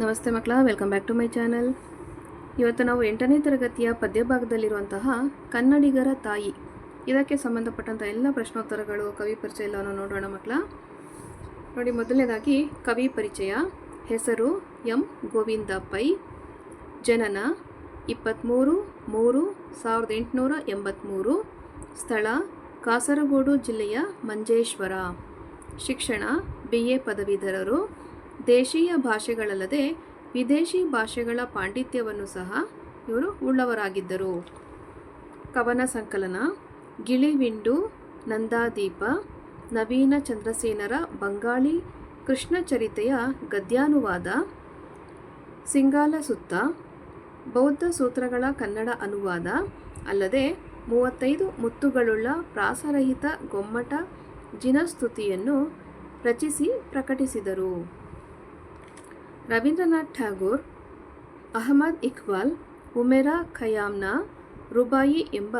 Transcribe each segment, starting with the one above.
ನಮಸ್ತೆ ಮಕ್ಕಳ welcome back to my channel ಇವತ್ತು ನಾವು ಎಂಟನೇ ತರಗತಿಯ ಪದ್ಯಭಾಗದಲ್ಲಿರುವಂತಹ ಕನ್ನಡಿಗರ ತಾಯಿ. ಇದಕ್ಕೆ ಸಂಬಂಧಪಟ್ಟಂಥ ಎಲ್ಲ ಪ್ರಶ್ನೋತ್ತರಗಳು, ಕವಿ ಪರಿಚಯ ಎಲ್ಲವನ್ನು ನೋಡೋಣ ಮಕ್ಕಳ. ನೋಡಿ, ಮೊದಲನೇದಾಗಿ ಕವಿ ಪರಿಚಯ. ಹೆಸರು ಎಂ. ಗೋವಿಂದ ಪೈ ಜನನ ಇಪ್ಪತ್ತ್ಮೂರು ಮೂರು ಸಾವಿರದ ಎಂಟುನೂರ ಎಂಬತ್ತ್ಮೂರು ಸ್ಥಳ ಕಾಸರಗೋಡು ಜಿಲ್ಲೆಯ ಮಂಜೇಶ್ವರ. ಶಿಕ್ಷಣ, ಬಿ. ಎ. ಪದವೀಧರರು. ದೇಶೀಯ ಭಾಷೆಗಳಲ್ಲದೆ ವಿದೇಶಿ ಭಾಷೆಗಳ ಪಾಂಡಿತ್ಯವನ್ನು ಸಹ ಇವರು ಉಳ್ಳವರಾಗಿದ್ದರು. ಕವನ ಸಂಕಲನ, ಗಿಳಿವಿಂಡು, ನಂದಾದೀಪ, ನವೀನ ಚಂದ್ರಸೇನರ ಬಂಗಾಳಿ, ಕೃಷ್ಣಚರಿತೆಯ ಗದ್ಯಾನುವಾದ, ಸಿಂಗಾಲ ಸುತ್ತ, ಬೌದ್ಧ ಸೂತ್ರಗಳ ಕನ್ನಡ ಅನುವಾದ, ಅಲ್ಲದೆ ಮೂವತ್ತೈದು ಮುತ್ತುಗಳುಳ್ಳ ಪ್ರಾಸರಹಿತ ಗೊಮ್ಮಟ ಜಿನಸ್ತುತಿಯನ್ನು ರಚಿಸಿ ಪ್ರಕಟಿಸಿದರು. ರವೀಂದ್ರನಾಥ್ ಠಾಗೂರ್, ಅಹಮದ್ ಇಕ್ಬಾಲ್ ಉಮೆರಾ ಖಯಾಮ್ನ, ರುಬಾಯಿ ಎಂಬ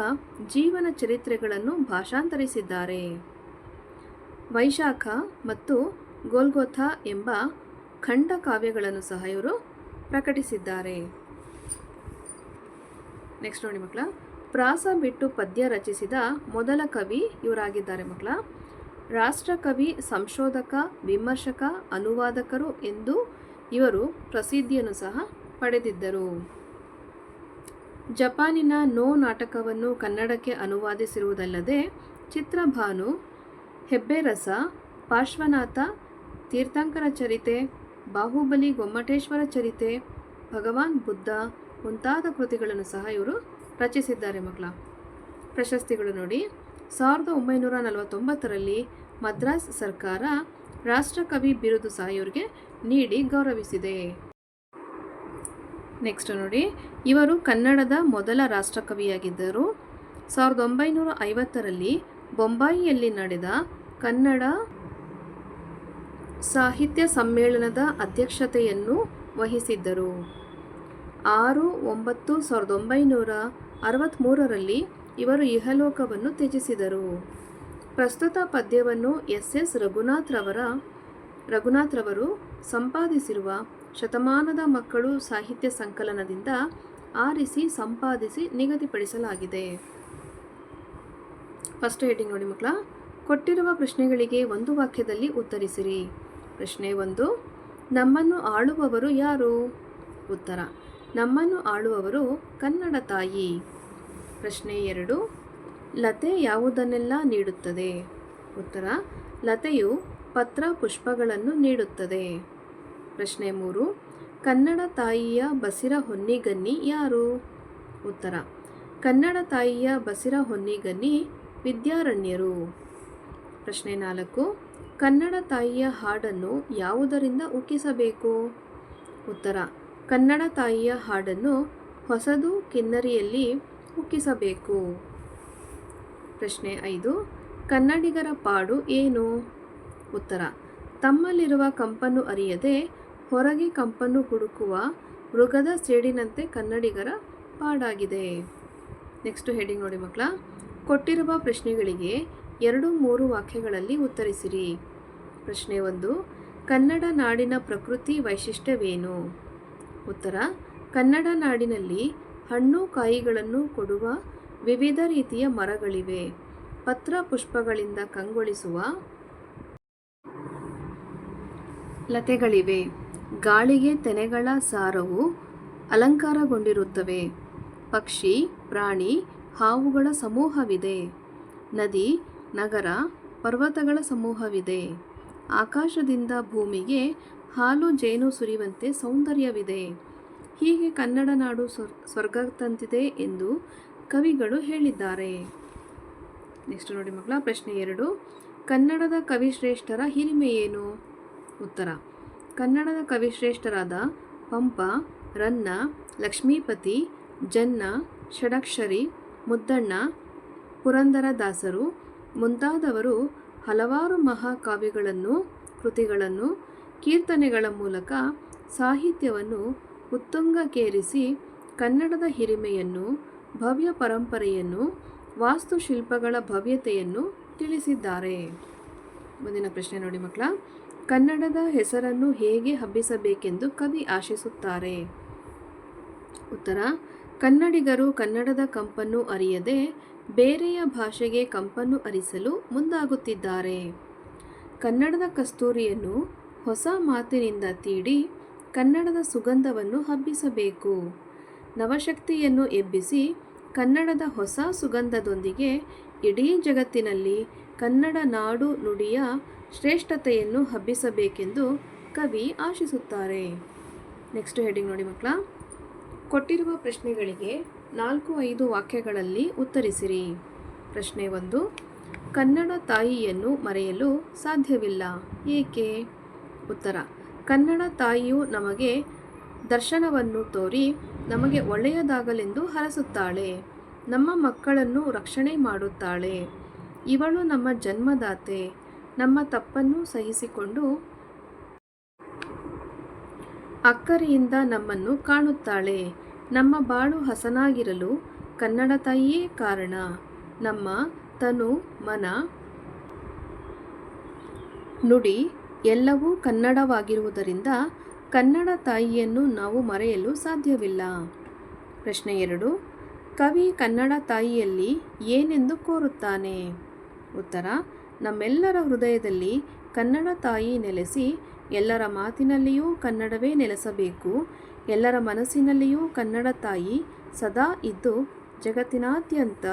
ಜೀವನ ಚರಿತ್ರೆಗಳನ್ನು ಭಾಷಾಂತರಿಸಿದ್ದಾರೆ. ವೈಶಾಖ ಮತ್ತು ಗೋಲ್ಗೊಥಾ ಎಂಬ ಖಂಡ ಕಾವ್ಯಗಳನ್ನು ಸಹ ಇವರು ಪ್ರಕಟಿಸಿದ್ದಾರೆ. ನೆಕ್ಸ್ಟ್ ನೋಡಿ ಮಕ್ಕಳ, ಪ್ರಾಸ ಬಿಟ್ಟು ಪದ್ಯ ರಚಿಸಿದ ಮೊದಲ ಕವಿ ಇವರಾಗಿದ್ದಾರೆ ಮಕ್ಕಳ. ರಾಷ್ಟ್ರಕವಿ, ಸಂಶೋಧಕ, ವಿಮರ್ಶಕ, ಅನುವಾದಕರು ಎಂದು ಇವರು ಪ್ರಸಿದ್ಧಿಯನ್ನು ಸಹ ಪಡೆದಿದ್ದರು. ಜಪಾನಿನ ನೋ ನಾಟಕವನ್ನು ಕನ್ನಡಕ್ಕೆ ಅನುವಾದಿಸಿರುವುದಲ್ಲದೆ, ಚಿತ್ರಭಾನು ಹೆಬ್ಬೆರಸ, ಪಾರ್ಶ್ವನಾಥ, ತೀರ್ಥಂಕರ ಚರಿತೆ, ಬಾಹುಬಲಿ ಗೊಮ್ಮಟೇಶ್ವರ ಚರಿತೆ, ಭಗವಾನ್ ಬುದ್ಧ ಮುಂತಾದ ಕೃತಿಗಳನ್ನು ಸಹ ಇವರು ರಚಿಸಿದ್ದಾರೆ ಮಕ್ಕಳ. ಪ್ರಶಸ್ತಿಗಳು ನೋಡಿ, ಸಾವಿರದ ಒಂಬೈನೂರ ನಲವತ್ತೊಂಬತ್ತರಲ್ಲಿ ಮದ್ರಾಸ್ ಸರ್ಕಾರ ರಾಷ್ಟ್ರಕವಿ ಬಿರುದು ಸಹ ಇವರಿಗೆ ನೀಡಿ ಗೌರವಿಸಿದೆ. ನೆಕ್ಸ್ಟ್ ನೋಡಿ, ಇವರು ಕನ್ನಡದ ಮೊದಲ ರಾಷ್ಟ್ರಕವಿಯಾಗಿದ್ದರು. ಸಾವಿರದ ಒಂಬೈನೂರ ಐವತ್ತರಲ್ಲಿ ಬೊಂಬಾಯಿಯಲ್ಲಿ ನಡೆದ ಕನ್ನಡ ಸಾಹಿತ್ಯ ಸಮ್ಮೇಳನದ ಅಧ್ಯಕ್ಷತೆಯನ್ನು ವಹಿಸಿದ್ದರು. ಆರು ಒಂಬತ್ತು ಸಾವಿರದ ಒಂಬೈನೂರ ಅರವತ್ತ್ಮೂರರಲ್ಲಿ ಇವರು ಇಹಲೋಕವನ್ನು ತ್ಯಜಿಸಿದರು. ಪ್ರಸ್ತುತ ಪದ್ಯವನ್ನು ಎಸ್. ಎಸ್. ರಘುನಾಥ್ರವರ, ರಘುನಾಥ್ರವರು ಸಂಪಾದಿಸಿರುವ ಶತಮಾನದ ಮಕ್ಕಳು ಸಾಹಿತ್ಯ ಸಂಕಲನದಿಂದ ಆರಿಸಿ ಸಂಪಾದಿಸಿ ನಿಗದಿಪಡಿಸಲಾಗಿದೆ. ಫಸ್ಟ್ ಹೆಡಿಂಗ್ ನೋಡಿ ಮಕ್ಕಳ. ಕೊಟ್ಟಿರುವ ಪ್ರಶ್ನೆಗಳಿಗೆ ಒಂದು ವಾಕ್ಯದಲ್ಲಿ ಉತ್ತರಿಸಿರಿ. ಪ್ರಶ್ನೆ ಒಂದು, ನಮ್ಮನ್ನು ಆಳುವವರು ಯಾರು? ಉತ್ತರ, ನಮ್ಮನ್ನು ಆಳುವವರು ಕನ್ನಡ ತಾಯಿ. ಪ್ರಶ್ನೆ ಎರಡು ಲತೆ ಯಾವುದನ್ನೆಲ್ಲ ನೀಡುತ್ತದೆ? ಉತ್ತರ, ಲತೆಯು ಪತ್ರ ಪುಷ್ಪಗಳನ್ನು ನೀಡುತ್ತದೆ. ಪ್ರಶ್ನೆ ಮೂರು, ಕನ್ನಡ ತಾಯಿಯ ಬಸಿರ ಹೊನ್ನಿಗನ್ನಿ ಯಾರು? ಉತ್ತರ, ಕನ್ನಡ ತಾಯಿಯ ಬಸಿರ ಹೊನ್ನಿಗನ್ನಿ ವಿದ್ಯಾರಣ್ಯರು. ಪ್ರಶ್ನೆ ನಾಲ್ಕು, ಕನ್ನಡ ತಾಯಿಯ ಹಾಡನ್ನು ಯಾವುದರಿಂದ ಉಕ್ಕಿಸಬೇಕು? ಉತ್ತರ, ಕನ್ನಡ ತಾಯಿಯ ಹಾಡನ್ನು ಹೊಸದು ಕಿನ್ನರಿಯಲ್ಲಿ ಉಕ್ಕಿಸಬೇಕು. ಪ್ರಶ್ನೆ ಐದು, ಕನ್ನಡಿಗರ ಪಾಡು ಏನು? ಉತ್ತರ, ತಮ್ಮಲ್ಲಿರುವ ಕಂಪನ್ನು ಅರಿಯದೆ ಹೊರಗೆ ಕಂಪನ್ನು ಹುಡುಕುವ ಮೃಗದ ಸೇಡಿನಂತೆ ಕನ್ನಡಿಗರ ಪಾಡಾಗಿದೆ. ನೆಕ್ಸ್ಟ್ ಹೆಡಿಂಗ್ ನೋಡಿ ಮಕ್ಕಳ, ಕೊಟ್ಟಿರುವ ಪ್ರಶ್ನೆಗಳಿಗೆ ಎರಡು ಮೂರು ವಾಕ್ಯಗಳಲ್ಲಿ ಉತ್ತರಿಸಿರಿ. ಪ್ರಶ್ನೆ ಒಂದು, ಕನ್ನಡ ನಾಡಿನ ಪ್ರಕೃತಿ ವೈಶಿಷ್ಟ್ಯವೇನು? ಉತ್ತರ, ಕನ್ನಡ ನಾಡಿನಲ್ಲಿ ಹಣ್ಣು ಕಾಯಿಗಳನ್ನು ಕೊಡುವ ವಿವಿಧ ರೀತಿಯ ಮರಗಳಿವೆ. ಪತ್ರ ಪುಷ್ಪಗಳಿಂದ ಕಂಗೊಳಿಸುವ ಲತೆಗಳಿವೆ. ಗಾಳಿಗೆ ತೆನೆಗಳ ಸಾರವು ಅಲಂಕಾರಗೊಂಡಿರುತ್ತವೆ. ಪಕ್ಷಿ, ಪ್ರಾಣಿ, ಹಾವುಗಳ ಸಮೂಹವಿದೆ. ನದಿ, ನಗರ, ಪರ್ವತಗಳ ಸಮೂಹವಿದೆ. ಆಕಾಶದಿಂದ ಭೂಮಿಗೆ ಹಾಲು ಜೇನು ಸುರಿಯುವಂತೆ ಸೌಂದರ್ಯವಿದೆ. ಹೀಗೆ ಕನ್ನಡ ನಾಡು ಸ್ವರ್ ಸ್ವರ್ಗ ತಂತಿದೆ ಎಂದು ಕವಿಗಳು ಹೇಳಿದ್ದಾರೆ. ನೆಕ್ಸ್ಟ್ ನೋಡಿ ಮಕ್ಕಳ, ಪ್ರಶ್ನೆ ಎರಡು. ಕನ್ನಡದ ಕವಿಶ್ರೇಷ್ಠರ ಹಿರಿಮೆ ಏನು? ಉತ್ತರ. ಕನ್ನಡದ ಕವಿಶ್ರೇಷ್ಠರಾದ ಪಂಪ, ರನ್ನ, ಲಕ್ಷ್ಮೀಪತಿ, ಜನ್ನ, ಷಡಕ್ಷರಿ, ಮುದ್ದಣ್ಣ, ಪುರಂದರದಾಸರು ಮುಂತಾದವರು ಹಲವಾರು ಮಹಾಕಾವ್ಯಗಳನ್ನು, ಕೃತಿಗಳನ್ನು, ಕೀರ್ತನೆಗಳ ಮೂಲಕ ಸಾಹಿತ್ಯವನ್ನು ಉತ್ತುಂಗಕ್ಕೇರಿಸಿ ಕನ್ನಡದ ಹಿರಿಮೆಯನ್ನು ಭವ್ಯ ಪರಂಪರೆಯನ್ನು, ವಾಸ್ತುಶಿಲ್ಪಗಳ ಭವ್ಯತೆಯನ್ನು ತಿಳಿಸಿದ್ದಾರೆ. ಮುಂದಿನ ಪ್ರಶ್ನೆ ನೋಡಿ ಮಕ್ಕಳ. ಕನ್ನಡದ ಹೆಸರನ್ನು ಹೇಗೆ ಹಬ್ಬಿಸಬೇಕೆಂದು ಕವಿ ಆಶಿಸುತ್ತಾರೆ. ಉತ್ತರ. ಕನ್ನಡಿಗರು ಕನ್ನಡದ ಕಂಪನ್ನು ಅರಿಯದೆ ಬೇರೆಯ ಭಾಷೆಗೆ ಕಂಪನ್ನು ಅರಿಸಲು ಮುಂದಾಗುತ್ತಿದ್ದಾರೆ. ಕನ್ನಡದ ಕಸ್ತೂರಿಯನ್ನು ಹೊಸ ಮಾತಿನಿಂದ ತೀಡಿ ಕನ್ನಡದ ಸುಗಂಧವನ್ನು ಹಬ್ಬಿಸಬೇಕು. ನವಶಕ್ತಿಯನ್ನು ಎಬ್ಬಿಸಿ ಕನ್ನಡದ ಹೊಸ ಸುಗಂಧದೊಂದಿಗೆ ಇಡೀ ಜಗತ್ತಿನಲ್ಲಿ ಕನ್ನಡ ನಾಡು ನುಡಿಯ ಶ್ರೇಷ್ಠತೆಯನ್ನು ಹಬ್ಬಿಸಬೇಕೆಂದು ಕವಿ ಆಶಿಸುತ್ತಾರೆ. ನೆಕ್ಸ್ಟ್ ಹೆಡಿಂಗ್ ನೋಡಿ ಮಕ್ಕಳ. ಕೊಟ್ಟಿರುವ ಪ್ರಶ್ನೆಗಳಿಗೆ ನಾಲ್ಕು ಐದು ವಾಕ್ಯಗಳಲ್ಲಿ ಉತ್ತರಿಸಿರಿ. ಪ್ರಶ್ನೆ ಒಂದು, ಕನ್ನಡ ತಾಯಿಯನ್ನು ಮರೆಯಲು ಸಾಧ್ಯವಿಲ್ಲ, ಏಕೆ? ಉತ್ತರ, ಕನ್ನಡ ತಾಯಿಯು ನಮಗೆ ದರ್ಶನವನ್ನು ತೋರಿ ನಮಗೆ ಒಳ್ಳೆಯದಾಗಲೆಂದು ಹರಸುತ್ತಾಳೆ. ನಮ್ಮ ಮಕ್ಕಳನ್ನು ರಕ್ಷಣೆ ಮಾಡುತ್ತಾಳೆ. ಇವಳು ನಮ್ಮ ಜನ್ಮದಾತೆ. ನಮ್ಮ ತಪ್ಪನ್ನು ಸಹಿಸಿಕೊಂಡು ಅಕ್ಕರಿಯಿಂದ ನಮ್ಮನ್ನು ಕಾಣುತ್ತಾಳೆ. ನಮ್ಮ ಬಾಳು ಹಸನಾಗಿರಲು ಕನ್ನಡ ತಾಯಿಯೇ ಕಾರಣ. ನಮ್ಮ ತನು ಮನ ನುಡಿ ಎಲ್ಲವೂ ಕನ್ನಡವಾಗಿರುವುದರಿಂದ ಕನ್ನಡ ತಾಯಿಯನ್ನು ನಾವು ಮರೆಯಲು ಸಾಧ್ಯವಿಲ್ಲ. ಪ್ರಶ್ನೆ ಎರಡು, ಕವಿ ಕನ್ನಡ ತಾಯಿಯಲ್ಲಿ ಏನೆಂದು ಕೋರುತ್ತಾನೆ? ಉತ್ತರ, ನಮ್ಮೆಲ್ಲರ ಹೃದಯದಲ್ಲಿ ಕನ್ನಡ ತಾಯಿ ನೆಲೆಸಿ, ಎಲ್ಲರ ಮಾತಿನಲ್ಲಿಯೂ ಕನ್ನಡವೇ ನೆಲೆಸಬೇಕು, ಎಲ್ಲರ ಮನಸ್ಸಿನಲ್ಲಿಯೂ ಕನ್ನಡ ತಾಯಿ ಸದಾ ಇದ್ದು, ಜಗತ್ತಿನಾದ್ಯಂತ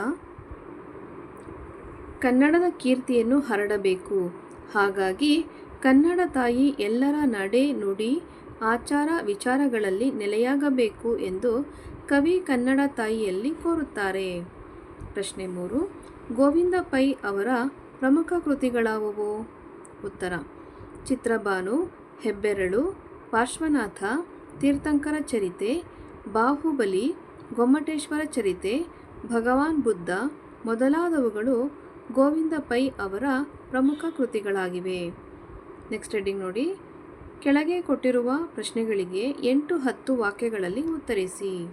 ಕನ್ನಡದ ಕೀರ್ತಿಯನ್ನು ಹರಡಬೇಕು. ಹಾಗಾಗಿ ಕನ್ನಡ ತಾಯಿ ಎಲ್ಲರ ನಡೆ ನುಡಿ ಆಚಾರ ವಿಚಾರಗಳಲ್ಲಿ ನೆಲೆಯಾಗಬೇಕು ಎಂದು ಕವಿ ಕನ್ನಡ ತಾಯಿಯಲ್ಲಿ ಕೋರುತ್ತಾರೆ. ಪ್ರಶ್ನೆ ಮೂರು, ಗೋವಿಂದ ಪೈ ಅವರ ಪ್ರಮುಖ ಕೃತಿಗಳಾವುವು? ಉತ್ತರ, ಚಿತ್ರಬಾನು, ಹೆಬ್ಬೆರಳು, ಪಾರ್ಶ್ವನಾಥ, ತೀರ್ಥಂಕರ ಚರಿತೆ, ಬಾಹುಬಲಿ, ಗೊಮ್ಮಟೇಶ್ವರ ಚರಿತೆ, ಭಗವಾನ್ ಬುದ್ಧ ಮೊದಲಾದವುಗಳು ಗೋವಿಂದ ಪೈ ಅವರ ಪ್ರಮುಖ ಕೃತಿಗಳಾಗಿವೆ. ನೆಕ್ಸ್ಟ್ ಹೆಡ್ಡಿಂಗ್ ನೋಡಿ. ಕೆಳಗೆ ಕೊಟ್ಟಿರುವ ಪ್ರಶ್ನೆಗಳಿಗೆ ಎಂಟು ಹತ್ತು ವಾಕ್ಯಗಳಲ್ಲಿ ಉತ್ತರಿಸಿ.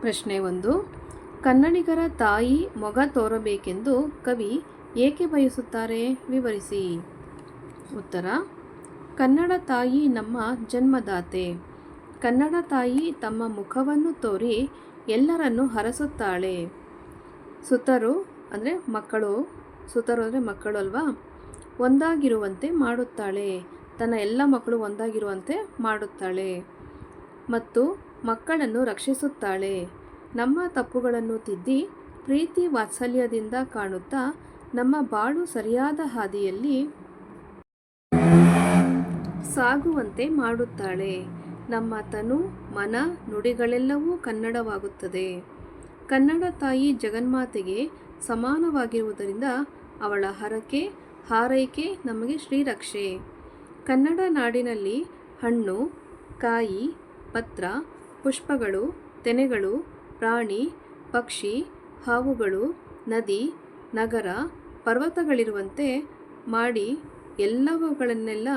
ಪ್ರಶ್ನೆ ಒಂದು, ಕನ್ನಡಿಗರ ತಾಯಿ ಮೊಗ ತೋರಬೇಕೆಂದು ಕವಿ ಏಕೆ ಬಯಸುತ್ತಾರೆ? ವಿವರಿಸಿ. ಉತ್ತರ, ಕನ್ನಡ ತಾಯಿ ನಮ್ಮ ಜನ್ಮದಾತೆ. ಕನ್ನಡ ತಾಯಿ ತಮ್ಮ ಮುಖವನ್ನು ತೋರಿ ಎಲ್ಲರನ್ನು ಹರಸುತ್ತಾಳೆ. ಸುತರು ಅಂದರೆ ಮಕ್ಕಳು, ಸುತರು ಅಂದರೆ ಮಕ್ಕಳು ಅಲ್ವಾ? ಒಂದಾಗಿರುವಂತೆ ಮಾಡುತ್ತಾಳೆ. ತನ್ನ ಎಲ್ಲ ಮಕ್ಕಳು ಒಂದಾಗಿರುವಂತೆ ಮಾಡುತ್ತಾಳೆ ಮತ್ತು ಮಕ್ಕಳನ್ನು ರಕ್ಷಿಸುತ್ತಾಳೆ. ನಮ್ಮ ತಪ್ಪುಗಳನ್ನು ತಿದ್ದಿ ಪ್ರೀತಿ ವಾತ್ಸಲ್ಯದಿಂದ ಕಾಣುತ್ತಾ ನಮ್ಮ ಬಾಳು ಸರಿಯಾದ ಹಾದಿಯಲ್ಲಿ ಸಾಗುವಂತೆ ಮಾಡುತ್ತಾಳೆ. ನಮ್ಮ ತನು, ಮನ, ನುಡಿಗಳೆಲ್ಲವೂ ಕನ್ನಡವಾಗುತ್ತದೆ. ಕನ್ನಡ ತಾಯಿ ಜಗನ್ಮಾತೆಗೆ ಸಮಾನವಾಗಿರುವುದರಿಂದ ಅವಳ ಹರಕೆ, ಹಾರೈಕೆ ನಮಗೆ ಶ್ರೀರಕ್ಷೆ. ಕನ್ನಡ ನಾಡಿನಲ್ಲಿ ಹಣ್ಣು, ಕಾಯಿ, ಪತ್ರ, ಪುಷ್ಪಗಳು, ತೆನೆಗಳು, ಪ್ರಾಣಿ, ಪಕ್ಷಿ, ಹಾವುಗಳು, ನದಿ, ನಗರ, ಪರ್ವತಗಳಿರುವಂತೆ ಮಾಡಿ ಎಲ್ಲವುಗಳನ್ನೆಲ್ಲ,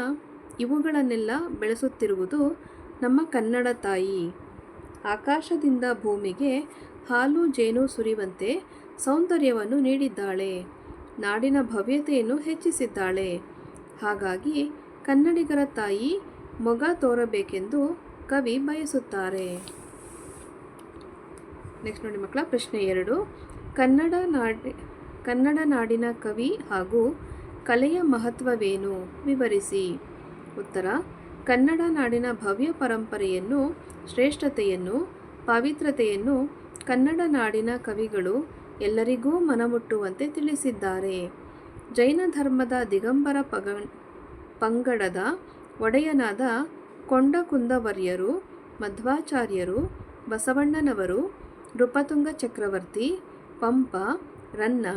ಇವುಗಳನ್ನೆಲ್ಲ ಬೆಳೆಸುತ್ತಿರುವುದು ನಮ್ಮ ಕನ್ನಡ ತಾಯಿ. ಆಕಾಶದಿಂದ ಭೂಮಿಗೆ ಹಾಲು ಜೇನು ಸುರಿಯುವಂತೆ ಸೌಂದರ್ಯವನ್ನು ನೀಡಿದ್ದಾಳೆ. ನಾಡಿನ ಭವ್ಯತೆಯನ್ನು ಹೆಚ್ಚಿಸಿದ್ದಾಳೆ. ಹಾಗಾಗಿ ಕನ್ನಡಿಗರ ತಾಯಿ ಮೊಗ ತೋರಬೇಕೆಂದು ಕವಿ ಬಯಸುತ್ತಾರೆ. ನೆಕ್ಸ್ಟ್ ನೋಡಿ ಮಕ್ಕಳ, ಪ್ರಶ್ನೆ ಎರಡು. ಕನ್ನಡ ನಾಡಿ, ಕನ್ನಡ ನಾಡಿನ ಕವಿ ಹಾಗೂ ಕಲೆಯ ಮಹತ್ವವೇನು? ವಿವರಿಸಿ. ಉತ್ತರ. ಕನ್ನಡ ನಾಡಿನ ಭವ್ಯ ಪರಂಪರೆಯನ್ನು, ಶ್ರೇಷ್ಠತೆಯನ್ನು, ಪವಿತ್ರತೆಯನ್ನು ಕನ್ನಡ ನಾಡಿನ ಕವಿಗಳು ಎಲ್ಲರಿಗೂ ಮನಮುಟ್ಟುವಂತೆ ತಿಳಿಸಿದ್ದಾರೆ. ಜೈನ ಧರ್ಮದ ದಿಗಂಬರ ಪಗ ಪಂಗಡದ ಒಡೆಯನಾದ ಕೊಂಡಕುಂದವರ್ಯರು, ಮಧ್ವಾಚಾರ್ಯರು, ಬಸವಣ್ಣನವರು, ನೃಪತುಂಗ ಚಕ್ರವರ್ತಿ, ಪಂಪ, ರನ್ನ,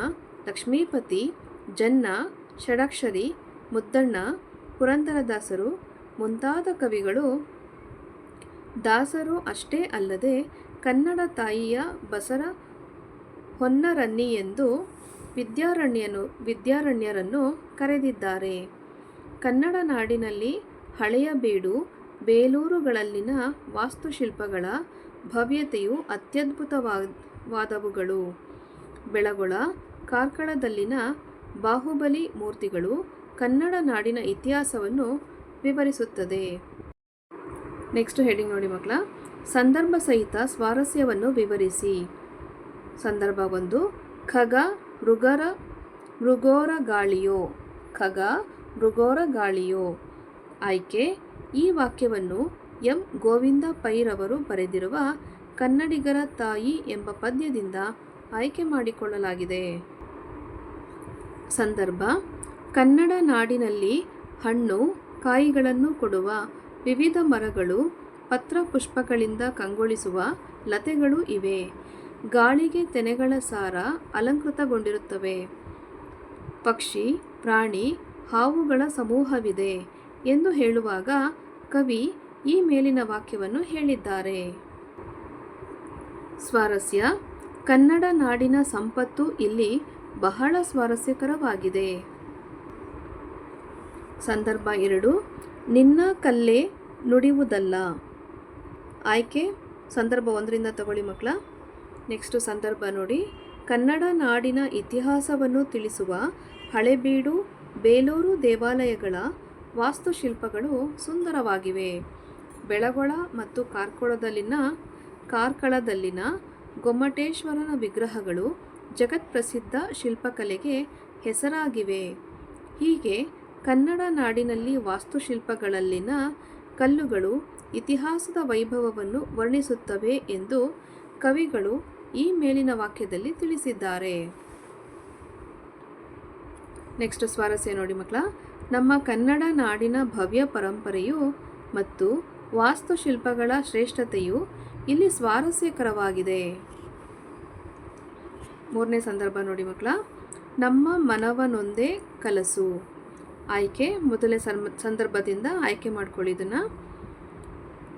ಲಕ್ಷ್ಮೀಪತಿ, ಜನ್ನ, ಷಡಕ್ಷರಿ, ಮುದ್ದಣ್ಣ, ಪುರಂದರದಾಸರು ಮುಂತಾದ ಕವಿಗಳು ದಾಸರು ಅಷ್ಟೇ ಅಲ್ಲದೆ ಕನ್ನಡ ತಾಯಿಯ ಬಸರ ಹೊನ್ನರನ್ನಿ ಎಂದು ವಿದ್ಯಾರಣ್ಯನು ವಿದ್ಯಾರಣ್ಯರನ್ನು ಕರೆದಿದ್ದಾರೆ. ಕನ್ನಡ ನಾಡಿನಲ್ಲಿ ಹಳೆಯ ಬೀಡು, ಬೇಲೂರುಗಳಲ್ಲಿನ ವಾಸ್ತುಶಿಲ್ಪಗಳ ಭವ್ಯತೆಯು ಅತ್ಯದ್ಭುತವಾದವುಗಳು. ಬೆಳಗೊಳ, ಕಾರ್ಕಳದಲ್ಲಿನ ಬಾಹುಬಲಿ ಮೂರ್ತಿಗಳು ಕನ್ನಡ ನಾಡಿನ ಇತಿಹಾಸವನ್ನು ವಿವರಿಸುತ್ತದೆ. ನೆಕ್ಸ್ಟ್ ಹೆಡಿಂಗ್ ನೋಡಿ ಮಕ್ಕಳ. ಸಂದರ್ಭ ಸಹಿತ ಸ್ವಾರಸ್ಯವನ್ನು ವಿವರಿಸಿ. ಸಂದರ್ಭ ಒಂದು, ಖಗ ಮೃಗರ ಮೃಗೋರ ಗಾಳಿಯೋ. ಖಗ ಮೃಗೋರ ಗಾಳಿಯೋ? ಆಯ್ಕೆ, ಈ ವಾಕ್ಯವನ್ನು ಎಂ. ಗೋವಿಂದ ಪೈರವರು ಬರೆದಿರುವ ಕನ್ನಡಿಗರ ತಾಯಿ ಎಂಬ ಪದ್ಯದಿಂದ ಆಯ್ಕೆ ಮಾಡಿಕೊಳ್ಳಲಾಗಿದೆ. ಸಂದರ್ಭ, ಕನ್ನಡ ನಾಡಿನಲ್ಲಿ ಹಣ್ಣು, ಕಾಯಿಗಳನ್ನು ಕೊಡುವ ವಿವಿಧ ಮರಗಳು, ಪತ್ರ ಪುಷ್ಪಗಳಿಂದ ಕಂಗೊಳಿಸುವ ಲತೆಗಳು ಇವೆ. ಗಾಳಿಗೆ ತೆನೆಗಳ ಸಾರ ಅಲಂಕೃತಗೊಂಡಿರುತ್ತವೆ. ಪಕ್ಷಿ, ಪ್ರಾಣಿ ಹಾವುಗಳ ಸಮೂಹವಿದೆ ಎಂದು ಹೇಳುವಾಗ ಕವಿ ಈ ಮೇಲಿನ ವಾಕ್ಯವನ್ನು ಹೇಳಿದ್ದಾರೆ. ಸ್ವಾರಸ್ಯ, ಕನ್ನಡ ನಾಡಿನ ಸಂಪತ್ತು ಇಲ್ಲಿ ಬಹಳ ಸ್ವಾರಸ್ಯಕರವಾಗಿದೆ. ಸಂದರ್ಭ ಎರಡು, ನಿನ್ನ ಕಲ್ಲೇ ನುಡಿಯುವುದಲ್ಲ. ಆಯ್ಕೆ, ಸಂದರ್ಭ ಒಂದರಿಂದ ತಗೊಳ್ಳಿ ಮಕ್ಕಳ. ನೆಕ್ಸ್ಟು ಸಂದರ್ಭ ನೋಡಿ, ಕನ್ನಡ ನಾಡಿನ ಇತಿಹಾಸವನ್ನು ತಿಳಿಸುವ ಹಳೆಬೀಡು ಬೇಲೂರು ದೇವಾಲಯಗಳ ವಾಸ್ತುಶಿಲ್ಪಗಳು ಸುಂದರವಾಗಿವೆ. ಬೆಳಗೊಳ ಮತ್ತು ಕಾರ್ಕೊಳದಲ್ಲಿನ, ಕಾರ್ಕಳದಲ್ಲಿನ ಗೊಮ್ಮಟೇಶ್ವರನ ವಿಗ್ರಹಗಳು ಜಗತ್ಪ್ರಸಿದ್ಧ ಶಿಲ್ಪಕಲೆಗೆ ಹೆಸರಾಗಿವೆ. ಹೀಗೆ ಕನ್ನಡ ನಾಡಿನಲ್ಲಿ ವಾಸ್ತುಶಿಲ್ಪಗಳಲ್ಲಿನ ಕಲ್ಲುಗಳು ಇತಿಹಾಸದ ವೈಭವವನ್ನು ವರ್ಣಿಸುತ್ತವೆ ಎಂದು ಕವಿಗಳು ಈ ಮೇಲಿನ ವಾಕ್ಯದಲ್ಲಿ ತಿಳಿಸಿದ್ದಾರೆ. ನೆಕ್ಸ್ಟ್ ಸ್ವಾರಸ್ಯ ನೋಡಿ ಮಕ್ಕಳ. ನಮ್ಮ ಕನ್ನಡ ನಾಡಿನ ಭವ್ಯ ಪರಂಪರೆಯು ಮತ್ತು ವಾಸ್ತುಶಿಲ್ಪಗಳ ಶ್ರೇಷ್ಠತೆಯು ಇಲ್ಲಿ ಸ್ವಾರಸ್ಯಕರವಾಗಿದೆ. ಮೂರನೇ ಸಂದರ್ಭ ನೋಡಿ ಮಕ್ಕಳ. ನಮ್ಮ ಮನವನೊಂದೇ ಕಲಸು. ಆಯ್ಕೆ ಮೊದಲನೇ ಸಂದರ್ಭದಿಂದ ಆಯ್ಕೆ ಮಾಡ್ಕೊಳ್ಳಿ ಇದನ್ನು.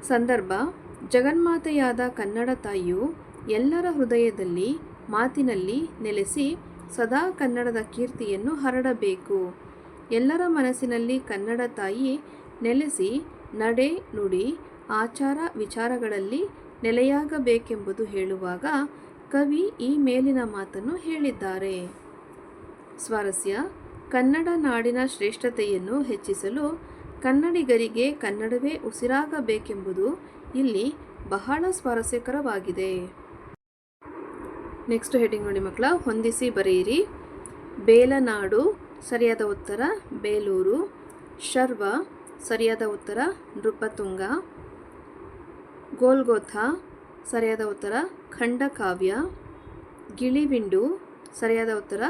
ಸಂದರ್ಭ. ಜಗನ್ಮಾತೆಯಾದ ಕನ್ನಡ ತಾಯಿಯು ಎಲ್ಲರ ಹೃದಯದಲ್ಲಿ, ಮಾತಿನಲ್ಲಿ ನೆಲೆಸಿ ಸದಾ ಕನ್ನಡದ ಕೀರ್ತಿಯನ್ನು ಹರಡಬೇಕು. ಎಲ್ಲರ ಮನಸ್ಸಿನಲ್ಲಿ ಕನ್ನಡ ತಾಯಿ ನೆಲೆಸಿ, ನಡೆ, ನುಡಿ, ಆಚಾರ ವಿಚಾರಗಳಲ್ಲಿ ನೆಲೆಯಾಗಬೇಕೆಂಬುದು ಹೇಳುವಾಗ ಕವಿ ಈ ಮೇಲಿನ ಮಾತನ್ನು ಹೇಳಿದ್ದಾರೆ. ಸ್ವಾರಸ್ಯ, ಕನ್ನಡ ನಾಡಿನ ಶ್ರೇಷ್ಠತೆಯನ್ನು ಹೆಚ್ಚಿಸಲು ಕನ್ನಡಿಗರಿಗೆ ಕನ್ನಡವೇ ಉಸಿರಾಗಬೇಕೆಂಬುದು ಇಲ್ಲಿ ಬಹಳ ಸ್ವಾರಸ್ಯಕರವಾಗಿದೆ. ನೆಕ್ಸ್ಟ್ ಹೆಡಿಂಗ್ ನೋಡಿ ಮಕ್ಕಳ, ಹೊಂದಿಸಿ ಬರೆಯಿರಿ. ಬೇಲನಾಡು, ಸರಿಯಾದ ಉತ್ತರ, ಬೇಲೂರು. ಶರ್ವ, ಸರಿಯಾದ ಉತ್ತರ, ನೃಪತುಂಗ. ಗೋಲ್ಗೋಥ, ಸರಿಯಾದ ಉತ್ತರ, ಖಂಡಕಾವ್ಯ. ಗಿಳಿವಿಂಡು, ಸರಿಯಾದ ಉತ್ತರ,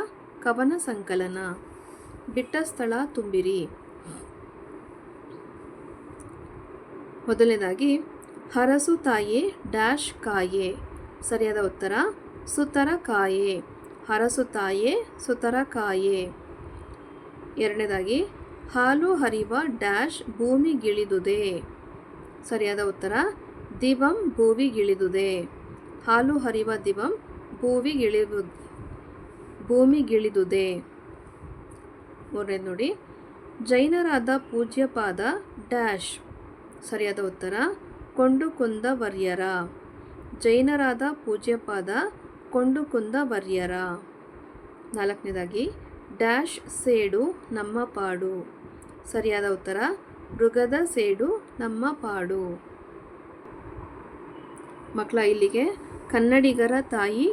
ಕವನ ಸಂಕಲನ. ಬಿಟ್ಟ ಸ್ಥಳ ತುಂಬಿರಿ. ಮೊದಲನೇದಾಗಿ, ಹರಸು ತಾಯಿ, ಡ್ಯಾಶ್ ಕಾಯೆ. ಸರಿಯಾದ ಉತ್ತರ ಸುತರ ಕಾಯೆ ಹರಸು ತಾಯೆ ಸುತರ ಕಾಯೆ ಎರಡನೇದಾಗಿ, ಹಾಲು ಹರಿವ ಡ್ಯಾಶ್ ಭೂಮಿಗಿಳಿದುದೆ. ಸರಿಯಾದ ಉತ್ತರ, ದಿವಂ ಭೂವಿಗಿಳಿದುದೆ. ಹಾಲು ಹರಿವ ದಿವಂ ಭೂವಿಗಿಳಿದು ಭೂಮಿಗಿಳಿದುದೆ. ಮೂರನೇದು ನೋಡಿ, ಜೈನರಾದ ಪೂಜ್ಯಪಾದ ಡ್ಯಾಶ್. ಸರಿಯಾದ ಉತ್ತರ ಕೊಂಡುಕುಂದ ವರ್ಯರ ಜೈನರಾದ ಪೂಜ್ಯಪಾದ ಕೊಂಡುಕುಂದ ವರ್ಯರ. ನಾಲ್ಕನೇದಾಗಿ ಡ್ಯಾಶ್ ಸೇಡು ನಮ್ಮ ಪಾಡು. ಸರಿಯಾದ ಉತ್ತರ, ಮೃಗದ ಸೇಡು ನಮ್ಮ ಪಾಡು. ಮಕ್ಕಳ, ಇಲ್ಲಿಗೆ ಕನ್ನಡಿಗರ ತಾಯಿ.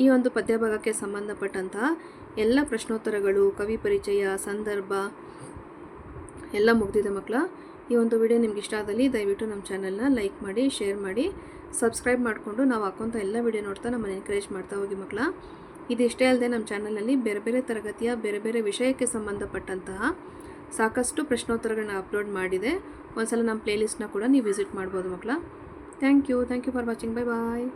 ಈ ಒಂದು ಪದ್ಯಭಾಗಕ್ಕೆ ಸಂಬಂಧಪಟ್ಟಂತಹ ಎಲ್ಲ ಪ್ರಶ್ನೋತ್ತರಗಳು, ಕವಿ ಪರಿಚಯ, ಸಂದರ್ಭ ಎಲ್ಲ ಮುಗ್ದಿದೆ ಮಕ್ಕಳ. ಈ ಒಂದು ವಿಡಿಯೋ ನಿಮ್ಗೆ ಇಷ್ಟ ಆದಲ್ಲಿ ದಯವಿಟ್ಟು ನಮ್ಮ ಚಾನಲ್ನ ಲೈಕ್ ಮಾಡಿ, ಶೇರ್ ಮಾಡಿ. ಸಬ್ಸ್ಕ್ರೈಬ್ ಮಾಡಿಕೊಂಡು ನಾವು ಹಾಕೋಂಥ ಎಲ್ಲ ವಿಡಿಯೋ ನೋಡ್ತಾ ನಮ್ಮನ್ನು ಎನ್ಕರೇಜ್ ಮಾಡ್ತಾ ಹೋಗಿ ಮಕ್ಕಳ. ಇದಿಷ್ಟೇ ಅಲ್ಲದೆ ನಮ್ಮ ಚಾನಲಲ್ಲಿ ಬೇರೆ ಬೇರೆ ತರಗತಿಯ, ಬೇರೆ ಬೇರೆ ವಿಷಯಕ್ಕೆ ಸಂಬಂಧಪಟ್ಟಂತಹ ಸಾಕಷ್ಟು ಪ್ರಶ್ನೋತ್ತರಗಳನ್ನ ಅಪ್ಲೋಡ್ ಮಾಡಿದೆ. ಒಂದ್ಸಲ ನಮ್ಮ ಪ್ಲೇಲಿಸ್ಟ್ನ ಕೂಡ ನೀವು ವಿಸಿಟ್ ಮಾಡ್ಬೋದು ಮಕ್ಕಳ. Thank you thank you for watching bye bye